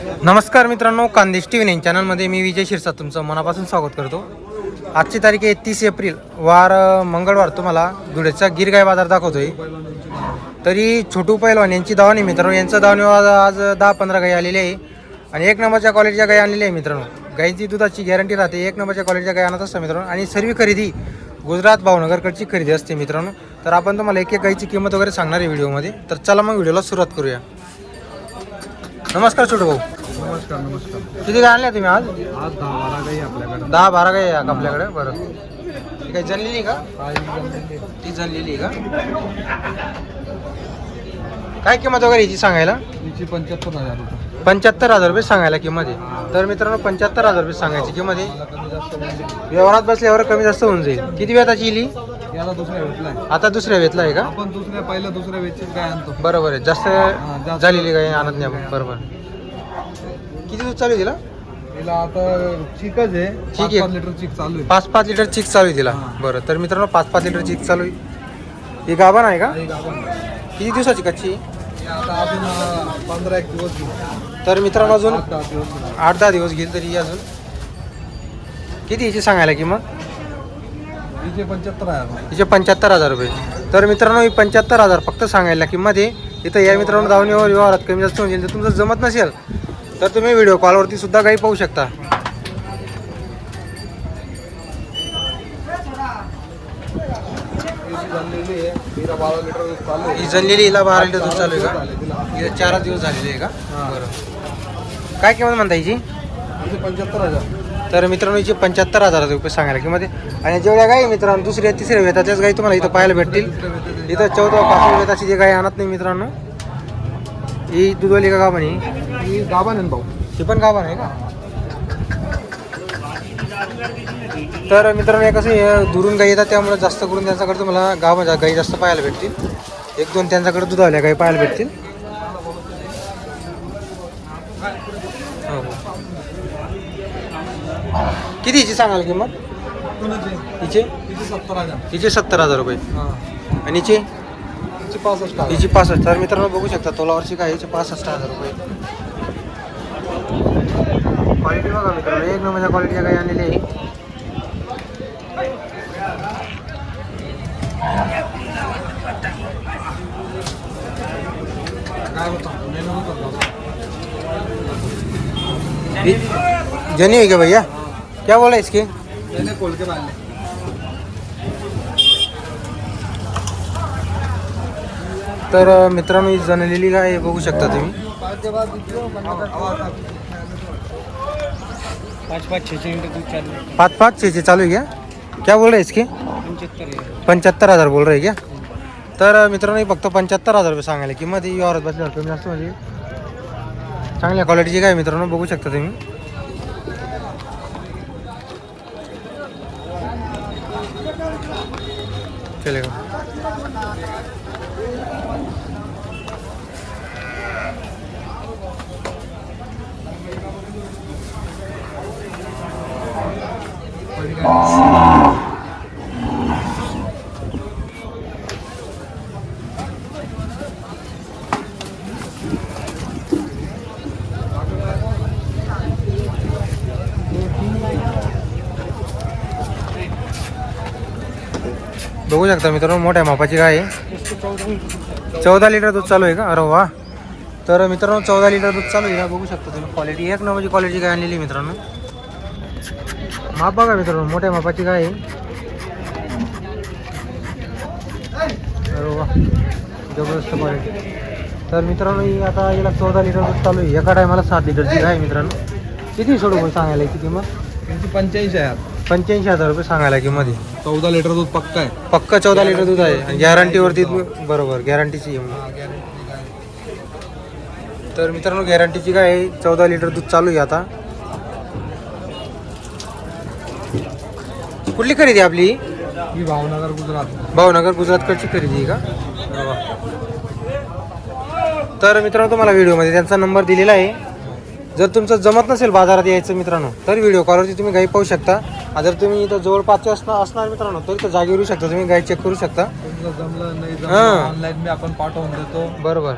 नमस्कार मित्रांनो कांदेश T V nine चॅनलमध्ये मी विजय शिरसा तुमचं मनापासून स्वागत करतो. आजची तारीख आहे तीस एप्रिल वार मंगळवार तुम्हाला धुळ्याचा गिरगाय बाजार दाखवतोय. तरी छोटू पैलवान यांची दावणी मित्रांनो यांचं दावणी आज आज दहा पंधरा गाई आलेली आहे. आणि एक नंबरच्या कॉलेजच्या गाई आणलेली आहे मित्रांनो. गाईची दुधाची गॅरंटी राहते एक नंबरच्या क्वालिटीच्या गाई आणत असतं मित्रांनो. आणि सर्व खरेदी गुजरात भावनगरकडची खरेदी असते मित्रांनो. तर आपण तुम्हाला एक एक गाईची किंमत वगैरे सांगणार आहे व्हिडिओमध्ये. तर चला मग व्हिडिओला सुरुवात करूया. नमस्कार छोटू भाऊ. नमस्कार नमस्कार. किती गाय आणल्या तुम्ही आज? आज दहा बारा काही आपल्याकडे. दहा बारा गाय आहे का आपल्याकडे बरं. ती काय जनलेली का? ती जनलेली का? काय किंमत वगैरे याची सांगायला? तिची पंच्याहत्तर हजार रुपये. पंच्याहत्तर हजार रुपये सांगायला किंमत आहे. तर मित्रांनो पंच्याहत्तर हजार रुपये सांगायची किंमत आहे. व्यवहारात बसल्यावर कमी जास्त होऊन जाईल. किती वेताची इली? याला दुसऱ्या भेटलाय आता दुसऱ्या वेतला आहे का? आपण दुसऱ्या पहिल्या दुसऱ्या वेचीच काय आणतो? बरोबर आहे. जास्त जास्त. झालेली काय आणत नाही आपण. बरोबर. किती दूध चालू आहे तिला? तिला आता चिकच आहे. पाच आहे. पाच लिटर चिक चालू आहे. पाच पाच लिटर चिक चालू आहे तिला. हा. बरं तर मित्रांनो पाच पाच लिटर चिक चालू आहे. ही गाभण आहे का. किती दिवसाची कच्ची? ही आता अजून अं, पंधरा एक दिवस घेऊ तर मित्रांनो अजून आठ दहा दिवस घेऊ. आठ दहा दिवस घेईल तरी अजून. किती याची सांगायला किंमत? तिचे पंच्याहत्तर हजार तिचे पंच्याहत्तर हजार रुपये. तर मित्रांनो ही पंच्याहत्तर हजार फक्त सांगायला किंमत आहे. इथं या मित्रांनो दावणीवर व्यवहारात कमी जास्त होऊन जाईल. जर तुमचं जमत नसेल तर तुम्ही व्हिडिओ कॉलवरती सुद्धा काही पाहू शकता. ही जनलेली हिला बारा लिटर दूध चालू आहे का. हिला चारच दिवस झालेले आहे का. बरं. काय किंमत म्हणता हिची? पंच्याहत्तर हजार. तर मित्रांनो हिची पंच्याहत्तर हजार रुपये सांगायला किंमत आणि जेवढ्या गाई मित्रांनो दुसऱ्या तिसऱ्या वेताच्याच गाई तुम्हाला इथं पाहायला भेटतील. इथं चौदा पाचव्या वेताची जी गाय आणत नाही मित्रांनो ही दुधवाली का गाभण ही गाभा आहे ना भाऊ. ती पण गाभण आहे का? तर मित्रांनो हे कसं हे दुरून गाई येतात त्यामुळे जास्त करून त्यांच्याकडे तुम्हाला गाव गाई जास्त पाहायला भेटतील. एक दोन त्यांच्याकडे दुधावल्या गाई पाहायला भेटतील. किती हिची सांगाल किंमत? हिचे? सत्तर हज़ार. हिचे सत्तर हज़ार रुपये. आणि हिचे? तिचे पासष्ट हिची पासष्ट. तर मित्रांनो बघू शकता तोलावरची काय हिचे पासष्ट हज़ार रुपये. क्वालिटी बघा मित्रांनो एक नंबरच्या क्वालिटीच्या काही आणलेली आहे. जनी है क्या भैया? क्या बोला इसके? त्याने कोलके बांधले तर अ, मित्रांनो ही जनलेली गाय आहे, बघू शकता तुम्ही. पाच पाच छे छे चालू पाच पाच छे छे चालू है क्या? क्या बोल रहे इसके? पंच्याहत्तर पंच्याहत्तर हज़ार बोल रहे क्या? तर मित्रांनो फक्त पंच्याहत्तर हज़ार रुपये सांगायला किंमत ही औरत बसल्यावर कमी जास्त म्हणजे चांगल्या क्वालिटीची काय मित्रांनो? बघू शकता तुम्ही. चलेगा बघू शकता मित्रांनो मोठ्या मापाची गाय आहे. चौदा लिटर दूध चालू आहे का? अरे वा. तर मित्रांनो चौदा लिटर दूध चालू आहे. ना बघू शकता तुम्ही क्वालिटी एक नंबरची क्वालिटी गाय आणलेली मित्रांनो. माप बघा मित्रांनो मोठ्या मापाची गाय आहे. अरे वा जबरदस्त क्वालिटी तर मित्रांनो ही आता याला चौदा लिटर दूध चालू आहे. एका टायमाला सात लिटरची गाय मित्रांनो. किती सोडू पण सांगायला किती मग? पंच्याऐंशी आहे पंच्याऐंशी हजार रुपये सांगायला किंमत आहे चौदा लिटर दूध पक्का आहे. पक्का चौदा लिटर दूध आहे. आणि गॅरंटीवरती बरोबर गॅरंटीची आहे. तर मित्रांनो गॅरंटीची काय आहे? चौदा लिटर दूध चालू आहे आता. कुठली खरेदी आहे आपली? ही भावनगर गुजरात. भावनगर गुजरातकडची खरेदी आहे का. तर मित्रांनो तुम्हाला व्हिडिओमध्ये त्यांचा नंबर दिलेला आहे. जर तुमचं जमत नसेल बाजारात यायचं मित्रांनो तर व्हिडिओ कॉलवरती तुम्ही गाई पाहू शकता. आणि जर तुम्ही इथं जवळपासचे असणार असणार मित्रांनो तर इथं जागेवर येऊ शकता. तुम्ही गाई चेक करू शकता. जमलं नाही हां. जमलं ऑनलाईन मी आपण पाठवून देतो. बरोबर.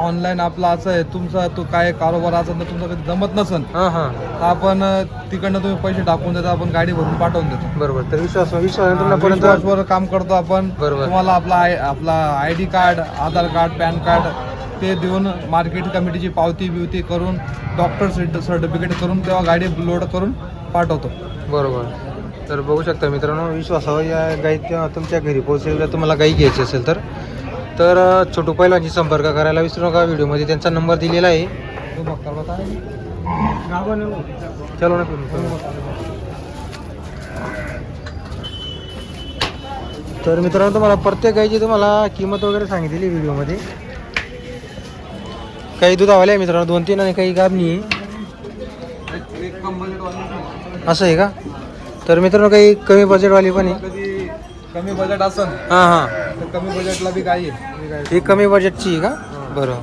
ऑनलाईन आपला असं आहे तुमचा तो काय कारोबार असेल तर तुमचा कधी जमत नसन हां हां. तर आपण अं, तिकडनं तुम्ही पैसे टाकून देतो आपण गाडी भरून पाठवून देतो. बरोबर. तर विश्वास विश्वास विश्वासवर काम करतो आपण. बरोबर. तुम्हाला आपला आय आपला I D card Aadhaar card PAN card ते देऊन मार्केट कमिटीची पावती बिवती करून डॉक्टर सर्टिफिकेट करून तेव्हा गाडी लोड करून पाठवतो. बरोबर. तर बघू शकता मित्रांनो विश्वासावर या गाई तेव्हा तुमच्या घरी पोहोचेल जर तुम्हाला गाई घ्यायची असेल तर. तर छोटू पहिल्यांशी संपर्क करायला विसरू नका. व्हिडिओमध्ये त्यांचा नंबर दिलेला आहे. चलो ना तर मित्रांनो तुम्हाला प्रत्येक गायची तुम्हाला किंमत वगैरे सांगितलेली व्हिडिओमध्ये. काही दुधावाले आहे मित्रांनो दोन तीन आणि काही गाबणी आहे. असं आहे का? तर मित्रांनो काही कमी बजेटवाली पण आहे. कमी बजेट असन हां हां. तर कमी बजेटला बी गाई आहे. ही गाय ही कमी बजेटची आहे का? बरं.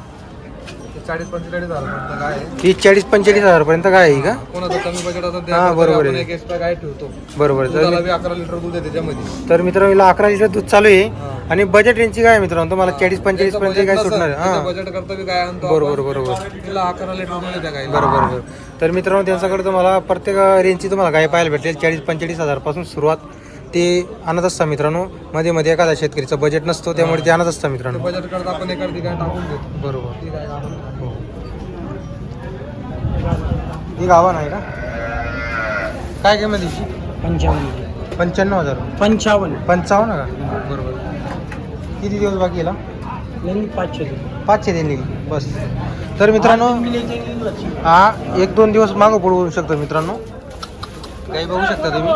चाळीस पंचेचाळीस हजारापर्यंत गाय आहे. ही चाळीस पंचेचाळीस हजारपर्यंत काय आहे का? कोणाचं कमी बजेट असेल हा, बरोबर आहे. एक एक्स्ट्रा गाय ठेवतो. बरोबर दुधाला तर बी अकरा लिटर दूध आहे त्याच्यामध्ये. तर मित्रांनो हिला अकरा लिटर दूध चालू आहे. हा. आणि बजेट रेंजची काय मित्रांनो? तुम्हाला चाळीस पंचेचाळीस पर्यंत काय सुटणार हां. बजेट करता आणतो बरोबर. बरोबर. तिला अकरा लिटर बरोबर बरोबर. तर मित्रांनो त्यांच्याकडे तुम्हाला प्रत्येक रेंजची तुम्हाला गाय पाहायला भेटेल. चाळीस पंचेचाळीस हजारपासून सुरुवात ते आणत असता मित्रांनो. मध्ये मध्ये एखादा शेतकरीचं बजेट नसतो त्यामुळे ते आणत असता मित्रांनो. बजेट करता आपण एखादी गाय टाकून देतो. बरोबर. हो. ही गावा नाही का? काय किंमत तिची? पंचावन्न. पंच्याण्णव हजार. पंचावन्न. पंचावन्न का? बरोबर. किती दिवस बाकी याला नाही पाचशे पाचशे दिली बस. तर मित्रांनो हा एक दोन दिवस मागं पुढे होऊ शकतं मित्रांनो. काही बघू शकता तुम्ही.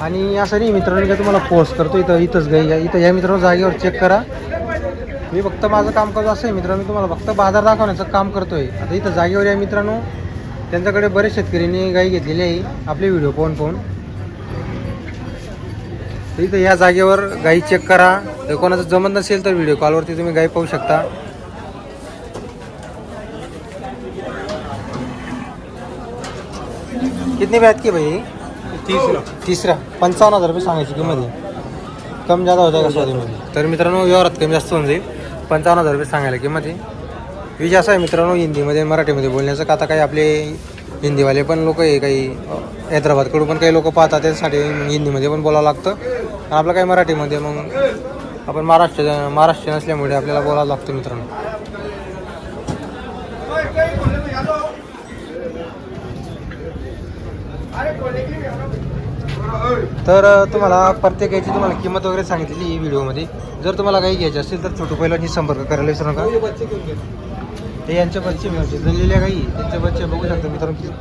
आणि असं नाही मित्रांनो का तुम्हाला पोस्ट करतो इथं इथंच गाई आहे. इथं या मित्रांनो जागेवर चेक करा. मी फक्त माझं काम करतो असं आहे मित्रांनो मी तुम्हाला फक्त बाजार दाखवण्याचं काम करतोय. आता इथं जागेवर या मित्रांनो. त्यांच्याकडे बरेच शेतकऱ्यांनी गाई घेतलेली आहे. आपले व्हिडिओ पाहून पाहून. तर इथं या जागेवर गाई चेक करा. जर कोणाचं जमत नसेल तर व्हिडिओ कॉलवरती तुम्ही गाई पाहू शकता. कितनी बैत की भाई? तीसरा. तिसरा. पंचावन्न हजार रुपये सांगायची किंमत आहे. कम जादा होता का तर मित्रांनो व्यवहारात कमी जास्त होऊन जाईल. पंचावन्न हजार रुपये सांगायला किंमत आहे. विषय असा आहे मित्रांनो हिंदीमध्ये मराठीमध्ये बोलण्याचं. का आता काही आपले हिंदीवाले पण लोक आहे काही हैदराबादकडून पण काही लोक पाहतात त्यासाठी हिंदीमध्ये पण बोलावं लागतं. आपलं काही मराठीमध्ये मग आपण महाराष्ट्र महाराष्ट्रीयन असल्यामुळे आपल्याला बोलावं लागतं मित्रांनो. तर तुम्हाला प्रत्येक याची तुम्हाला किंमत वगैरे सांगितलेली ही व्हिडिओमध्ये. जर तुम्हाला काही घ्यायची असेल तर छोटू पहिल्यांनी संपर्क करायला विसरू नका. ते यांच्या बच्चे मिळायचे गाई त्यांचे बच्चे बघू शकता मित्रांनो किती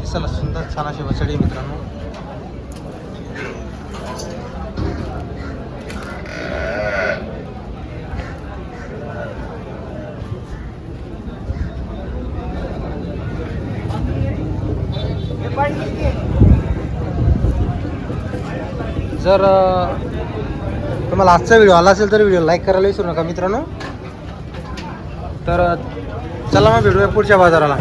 दिसायला सुंदर छान असे बछडे मित्रांनो. जर तुम्हाला आजचा व्हिडिओ आला असेल तर व्हिडिओ लाईक करायला विसरू नका मित्रांनो. तर चला मग भेटूया पुढच्या बाजाराला.